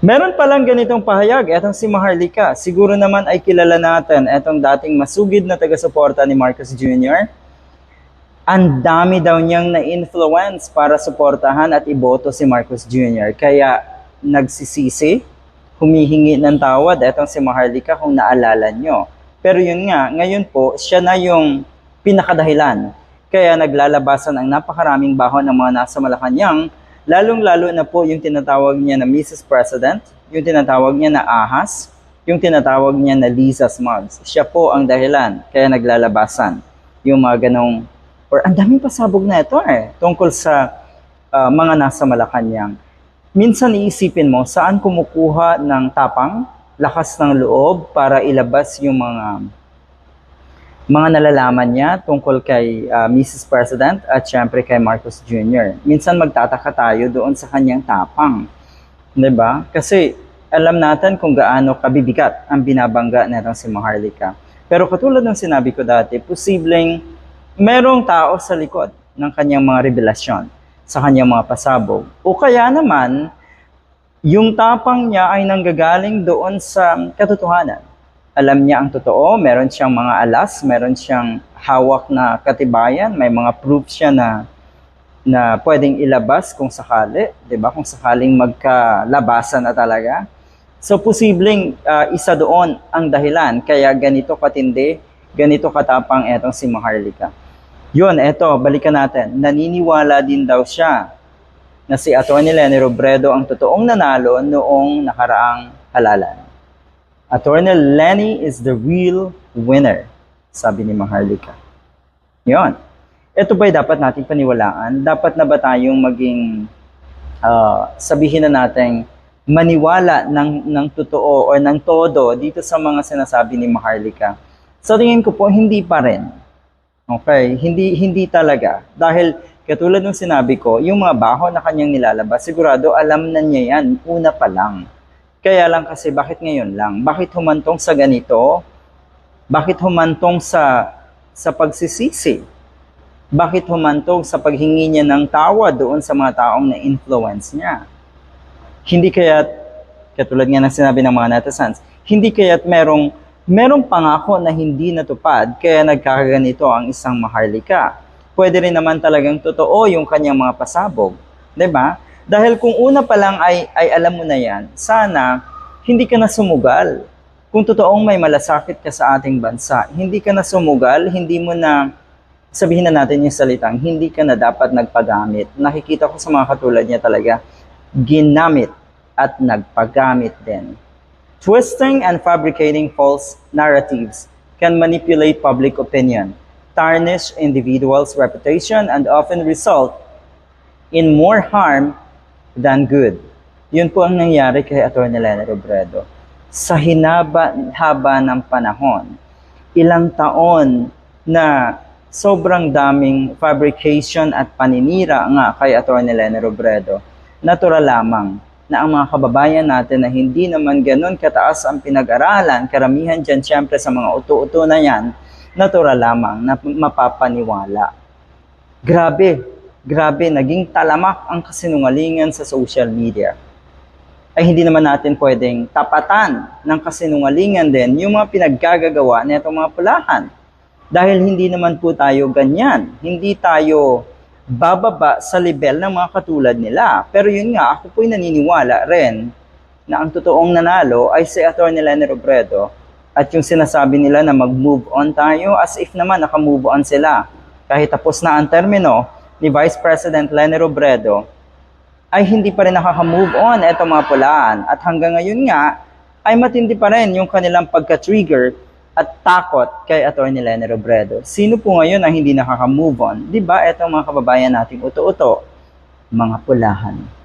Meron palang ganitong pahayag, etong si Maharlika. Siguro naman ay kilala natin etong dating masugid na taga-suporta ni Marcos Jr. Ang dami daw niyang na-influence para suportahan at iboto si Marcos Jr. Kaya nagsisisi, humihingi ng tawad etong si Maharlika kung naalala nyo. Pero yun nga, ngayon po, siya na yung pinakadahilan. Kaya naglalabasan ang napakaraming bahon ng mga nasa Malacanang Lalong-lalo na po yung tinatawag niya na Mrs. President, yung tinatawag niya na Ahas, yung tinatawag niya na Lisa Smugs. Siya po ang dahilan, kaya naglalabasan yung mga ganong, or ang daming pasabog na ito eh, tungkol sa ah, mga nasa Malacanang. Minsan iisipin mo, saan kumukuha ng tapang, lakas ng loob para ilabas yung mga mga nalalaman niya tungkol kay ah, Mrs. President at syempre kay Marcos Jr. Minsan magtataka tayo doon sa kanyang tapang. 'Di ba? Kasi alam natin kung gaano kabibigat ang binabangga nitong si Maharlika. Pero katulad ng sinabi ko dati, posibleng merong tao sa likod ng kanyang mga revelasyon, sa kanyang mga pasabog. O kaya naman, yung tapang niya ay nanggagaling doon sa katotohanan alam niya ang totoo, meron siyang mga alas, meron siyang hawak na katibayan, may mga proof siya na na pwedeng ilabas kung sakali, 'di ba? Kung sakaling magkalabasan na talaga. So posibleng ah, isa doon ang dahilan kaya ganito katindi, ganito katapang etong si Maharlika. Yun, eto, balikan natin. Naniniwala din daw siya na si Atty. Lenny Robredo ang totoong nanalo noong nakaraang halalan. Attorney Lenny is the real winner, sabi ni Maharlika. Yon. Ito ba'y dapat nating paniwalaan? Dapat na ba tayong maging, ah, sabihin na natin, maniwala ng, ng totoo o ng todo dito sa mga sinasabi ni Maharlika? Sa tingin ko po, hindi pa rin. Okay, hindi hindi talaga dahil katulad ng sinabi ko, yung mga baho na kanyang nilalabas, sigurado alam na niya yan una pa lang. Kaya lang kasi bakit ngayon lang? Bakit humantong sa ganito? Bakit humantong sa sa pagsisisi? Bakit humantong sa paghingi niya ng tawa doon sa mga taong na-influence niya? Hindi kaya katulad nga ng sinabi ng mga netizens, hindi kaya't merong merong pangako na hindi natupad kaya nagkakaganito ang isang maharlika. Pwede rin naman talagang totoo yung kanyang mga pasabog. 'di ba? Dahil kung una pa lang ay, ay alam mo na yan, sana hindi ka na sumugal. Kung totoong may malasakit ka sa ating bansa, hindi ka na sumugal, hindi mo na, sabihin na natin yung salitang, hindi ka na dapat nagpagamit. Nakikita ko sa mga katulad niya talaga, ginamit at nagpagamit din. Twisting and fabricating false narratives can manipulate public opinion, tarnish individuals' reputation, and often result in more harm than good. Yun po ang nangyari kay Atty. Lenny Robredo. Sa hinaba-haba ng panahon, ilang taon na sobrang daming fabrication at paninira nga kay Atty. Lenny Robredo, natural lamang na ang mga kababayan natin na hindi naman ganun kataas ang pinag-aralan, karamihan dyan syempre sa mga uto-uto na yan, natural lamang na mapapaniwala. Grabe, grabe, naging talamak ang kasinungalingan sa social media. Ay hindi naman natin pwedeng tapatan ng kasinungalingan din yung mga pinaggagagawa na itong mga pulahan. Dahil hindi naman po tayo ganyan. Hindi tayo bababa sa level ng mga katulad nila. Pero yun nga, ako po'y naniniwala rin na ang totoong nanalo ay si Atty. Lenny Robredo at yung sinasabi nila na mag-move on tayo as if naman naka-move on sila. Kahit tapos na ang termino ni Vice President Lenny Robredo, ay hindi pa rin nakaka-move on eto mga pulaan. At hanggang ngayon nga, ay matindi pa rin yung kanilang pagka-trigger at takot kay Atty. Lenny Robredo. Sino po ngayon ang hindi nakaka-move on? Di ba? Etong mga kababayan nating uto-uto, mga pulahan.